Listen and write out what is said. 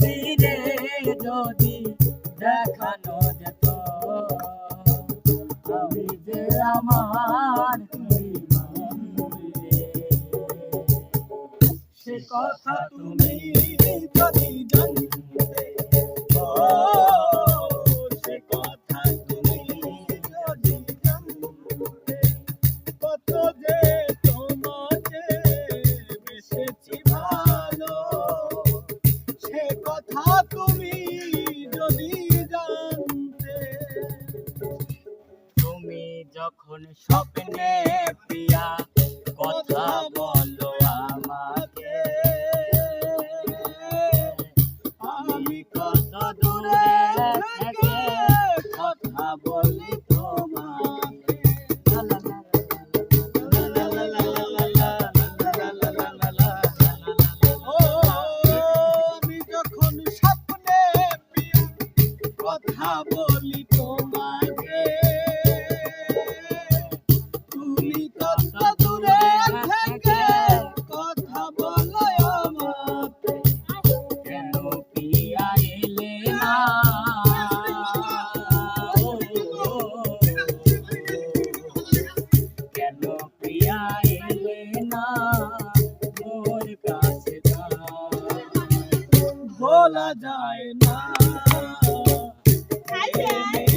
চিরে যদি দেখানো যেত আমি যে আমার সে কথা তুমি যদি জানতে ও সে কথা তুমি যদি জানতে কত যে তোমাকে বেসেছি ভালো সে কথা তুমি যদি জানতে। তুমি যখন স্বপ্নে প্রিয়া কথা বলো। বলি তোমাকে। তুমি কত দূরে থেকে কথা বলো আমাকে। কেন পিয়া এলে না? কেন পিয়া এলে না? মোর কাছে বলা যায় 抬起来